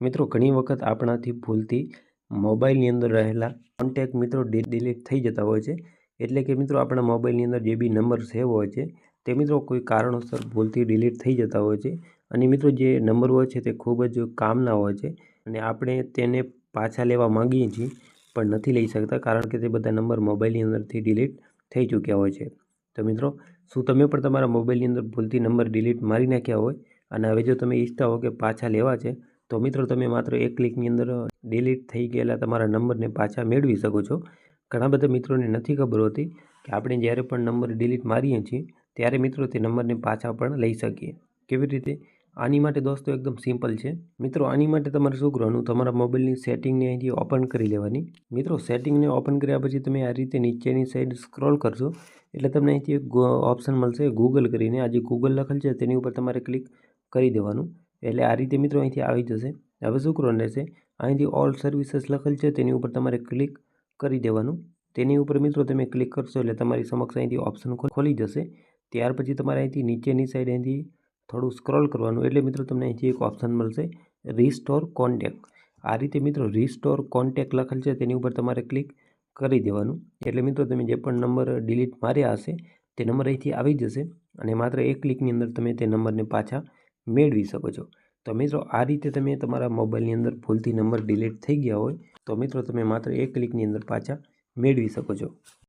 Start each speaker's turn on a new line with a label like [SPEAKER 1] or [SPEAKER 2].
[SPEAKER 1] મિત્રો, ઘણી વખત આપણાથી ભૂલથી મોબાઈલની અંદર રહેલા કોન્ટેક મિત્રો ડિલીટ થઈ જતા હોય છે. એટલે કે મિત્રો, આપણા મોબાઈલની અંદર જે બી નંબર સેવ હોય છે, તે મિત્રો કોઈ કારણોસર ભૂલથી ડિલીટ થઈ જતા હોય છે. અને મિત્રો, જે નંબર હોય છે તે ખૂબ જ કામના હોય છે અને આપણે તેને પાછા લેવા માંગીએ છીએ, પણ નથી લઈ શકતા કારણ કે તે બધા નંબર મોબાઈલની અંદરથી ડિલીટ થઈ ચૂક્યા હોય છે. તો મિત્રો, શું તમે પણ તમારા મોબાઈલની અંદર ભૂલથી નંબર ડિલીટ મારી નાખ્યા હોય? અને હવે જો તમે ઈચ્છતા હો કે પાછા લેવા છે તો મિત્રો, તમે માત્ર એક ક્લિકની અંદર ડિલીટ થઈ ગયેલા તમારા નંબરને પાછા મેળવી શકો છો. ઘણા બધા મિત્રોને નથી ખબર હોતી કે આપણે જ્યારે પણ નંબર ડિલીટ મારીએ છીએ, ત્યારે મિત્રો તે નંબરને પાછા પણ લઈ શકીએ. કેવી રીતે? આની માટે દોસ્તો, એકદમ સિમ્પલ છે. મિત્રો, આની માટે તમારે શું કરવાનું? તમારા મોબાઈલની સેટિંગને અહીંથી ઓપન કરી લેવાની. મિત્રો સેટિંગને ઓપન કર્યા પછી તમે આ રીતે નીચેની સાઈડ સ્ક્રોલ કરશો, એટલે તમને અહીંથી એક ઓપ્શન મળશે ગૂગલ કરીને. આ જે ગૂગલ લખેલ છે, તેની ઉપર તમારે ક્લિક કરી દેવાનું. એટલે આ રીતે મિત્રો અહીંથી આવી જશે. હવે શું કરવાનું રહેશે. અહીંથી ઓલ સર્વિસીસ લખેલ છે. તેની ઉપર તમારે ક્લિક કરી દેવાનું. તેની ઉપર મિત્રો તમે ક્લિક કરશો એટલે તમારી સમક્ષ અહીંથી ઓપ્શન ખોલી જશે. ત્યાર પછી તમારે અહીંથી નીચેની સાઈડ અહીંથી થોડું સ્ક્રોલ કરવાનું. એટલે મિત્રો તમને અહીંથી એક ઓપ્શન મળશે. રીસ્ટોર કોન્ટેક્ટ આ રીતે મિત્રો રીસ્ટોર કોન્ટેક લખેલ છે. તેની ઉપર તમારે ક્લિક કરી દેવાનું. એટલે મિત્રો તમે જે પણ નંબર ડિલીટ માર્યા હશે, તે નંબર અહીંથી આવી જશે. અને માત્ર એક ક્લિકની અંદર તમે તે નંબરને પાછા મેળવી શકો છો. તો મિત્રો, આ રીતે તમે તમારા મોબાઈલની અંદર ભૂલથી નંબર ડિલીટ થઈ ગયા હોય, તો મિત્રો તમે માત્ર એક ક્લિકની અંદર પાછા મેળવી શકો છો.